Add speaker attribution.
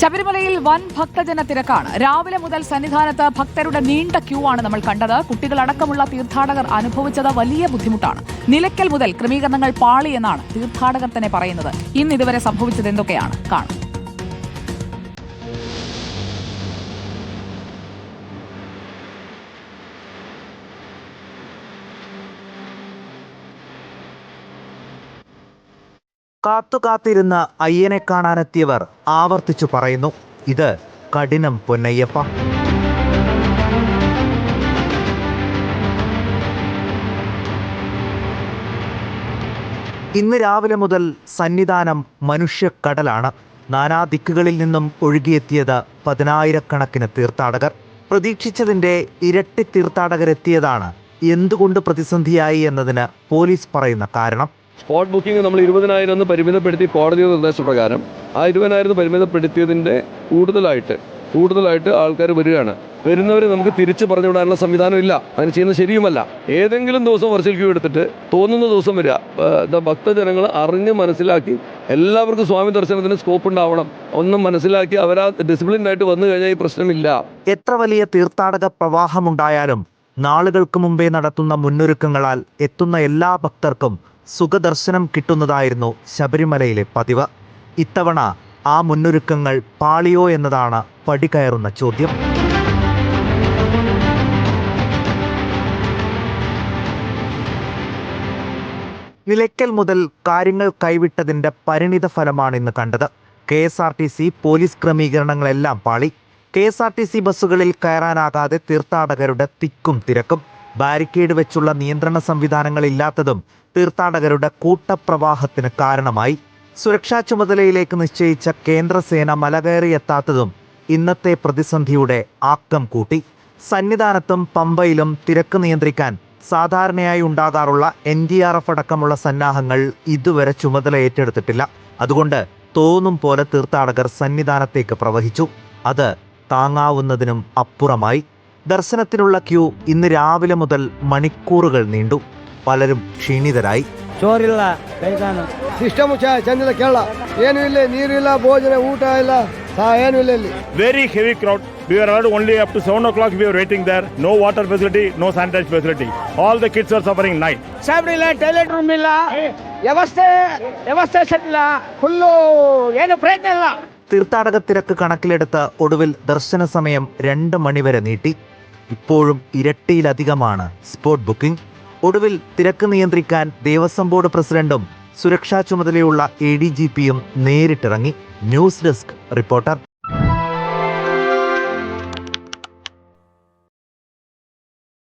Speaker 1: ശബരിമലയിൽ വൻ ഭക്തജന തിരക്കാണ്. രാവിലെ മുതൽ സന്നിധാനത്ത് ഭക്തരുടെ നീണ്ട ക്യൂ ആണ് നമ്മൾ കണ്ടത്. കുട്ടികളടക്കമുള്ള തീർത്ഥാടകർ അനുഭവിച്ചത് വലിയ ബുദ്ധിമുട്ടാണ്. നിലയ്ക്കൽ മുതൽ ക്രമീകരണങ്ങൾ പാളി എന്നാണ് തീർത്ഥാടകർ തന്നെ പറയുന്നത്. ഇന്ന് ഇതുവരെ സംഭവിച്ചത് എന്തൊക്കെയാണ്? കാണും.
Speaker 2: കാത്തു കാത്തിരുന്ന അയ്യനെ കാണാനെത്തിയവർ ആവർത്തിച്ചു പറയുന്നു. ഇത് കഠിനം പൊന്നയ്യപ്പ. ഇന്ന് രാവിലെ മുതൽ സന്നിധാനം മനുഷ്യക്കടലാണ്. നാനാ ദിക്കുകളിൽ നിന്നും ഒഴുകിയെത്തിയത് പതിനായിരക്കണക്കിന് തീർത്ഥാടകർ. പ്രതീക്ഷിച്ചതിന്റെ ഇരട്ടി തീർത്ഥാടകരെത്തിയതാണ് എന്തുകൊണ്ട് പ്രതിസന്ധിയായി എന്നതിന് പോലീസ് പറയുന്ന കാരണം.
Speaker 3: സ്പോട്ട് ബുക്കിംഗ് നമ്മൾ ഇരുപതിനായിരം എന്ന് പരിമിതപ്പെടുത്തി കോടതിയുടെ നിർദ്ദേശപ്രകാരം ആ ഇരുപതിനായിരം പരിമിതപ്പെടുത്തിയതിന്റെ കൂടുതലായിട്ട് കൂടുതലായിട്ട് ആൾക്കാർ വരികയാണ്. വരുന്നവർ നമുക്ക് തിരിച്ച് പറഞ്ഞു വിടാനുള്ള സംവിധാനം ഇല്ല. അതിന് ചെയ്യുന്നത് ശരിയുമല്ല. ഏതെങ്കിലും ദിവസം വെർച്വൽ ക്യൂ എടുത്തിട്ട് തോന്നുന്ന ദിവസം വരിക. ഭക്തജനങ്ങൾ അറിഞ്ഞ് മനസ്സിലാക്കി എല്ലാവർക്കും സ്വാമി ദർശനത്തിന് സ്കോപ്പ് ഉണ്ടാവണം. ഒന്നും മനസ്സിലാക്കി അവർ ഡിസിപ്ലിൻ ആയിട്ട് വന്നു കഴിഞ്ഞാൽ ഈ പ്രശ്നമില്ല.
Speaker 2: എത്ര വലിയ തീർത്ഥാടക പ്രവാഹം ഉണ്ടായാലും നാളുകൾക്ക് മുമ്പേ നടത്തുന്ന മുന്നൊരുക്കങ്ങളാൽ എത്തുന്ന എല്ലാ ഭക്തർക്കും സുഖദർശനം കിട്ടുന്നതായിരുന്നു ശബരിമലയിലെ പതിവ്. ഇത്തവണ ആ മുന്നൊരുക്കങ്ങൾ പാളിയോ എന്നതാണ് പടികയറുന്ന ചോദ്യം. നിലയ്ക്കൽ മുതൽ കാര്യങ്ങൾ കൈവിട്ടതിന്റെ പരിണിത ഫലമാണ് ഇന്ന് കണ്ടത്. K S R T C police ക്രമീകരണങ്ങളെല്ലാം പാളി. K S R T C ബസ്സുകളിൽ കയറാനാകാതെ തീർത്ഥാടകരുടെ തിക്കും തിരക്കും. ബാരിക്കേഡ് വെച്ചുള്ള നിയന്ത്രണ സംവിധാനങ്ങൾ ഇല്ലാത്തതും തീർത്ഥാടകരുടെ കൂട്ടപ്രവാഹത്തിന് കാരണമായി. സുരക്ഷാ ചുമതലയിലേക്ക് നിശ്ചയിച്ച കേന്ദ്രസേന മലകയറിയെത്താത്തതും ഇന്നത്തെ പ്രതിസന്ധിയുടെ ആക്കം കൂട്ടി. സന്നിധാനത്തും പമ്പയിലും തിരക്ക് നിയന്ത്രിക്കാൻ സാധാരണയായി ഉണ്ടാകാറുള്ള എൻ ഡി ആർ എഫ് അടക്കമുള്ള സന്നാഹങ്ങൾ ഇതുവരെ ചുമതല ഏറ്റെടുത്തിട്ടില്ല. അതുകൊണ്ട് തോന്നും പോലെ തീർത്ഥാടകർ സന്നിധാനത്തേക്ക് പ്രവഹിച്ചു. അത് താങ്ങാവുന്നതിനും അപ്പുറമായി. ദർശനത്തിനുള്ള ക്യൂ ഇന്ന് രാവിലെ മുതൽ മണിക്കൂറുകൾ നീണ്ടു പലരും ക്ഷീണിതരായി
Speaker 4: ಚೋರಿಲ್ಲ ಕೈಕಾನು
Speaker 5: ಸಿಸ್ಟಮ್ ಚಂದಿಲ್ಲ ಕೇಳ ಏನು ಇಲ್ಲ ನೀರಿಲ್ಲ ಭೋಜನ ಊಟ ಇಲ್ಲ ಸಹ ಏನು ಇಲ್ಲ ಇಲ್ಲಿ
Speaker 6: very heavy crowd. We were allowed only up to 7 o'clock. We were waiting there. No water facility, no sanitation facility. All the kids are suffering night.
Speaker 4: ಸಾಬ್ರಿ ಇಲ್ಲ ಟಾಯ್ಲೆಟ್ ರೂಮ್ ಇಲ್ಲ ವ್ಯವಸ್ಥೆ ವ್ಯವಸ್ಥೆ ಸರಿಯಿಲ್ಲ ಫುಲ್ಲು ಏನು ಪ್ರಯತ್ನ ಇಲ್ಲ
Speaker 2: തീർത്ഥാടക തിരക്ക് കണക്കിലെടുത്ത് ഒടുവിൽ ദർശന സമയം രണ്ട് മണിവരെ നീട്ടി ഇപ്പോഴും ഇരട്ടിയിലധികമാണ് സ്പോട്ട് ബുക്കിംഗ്. ഒടുവിൽ തിരക്ക് നിയന്ത്രിക്കാൻ ദേവസ്വം ബോർഡ് പ്രസിഡന്റും സുരക്ഷാ ചുമതലയുള്ള എ ഡി ജി പിയും നേരിട്ടിറങ്ങി. News desk reporter.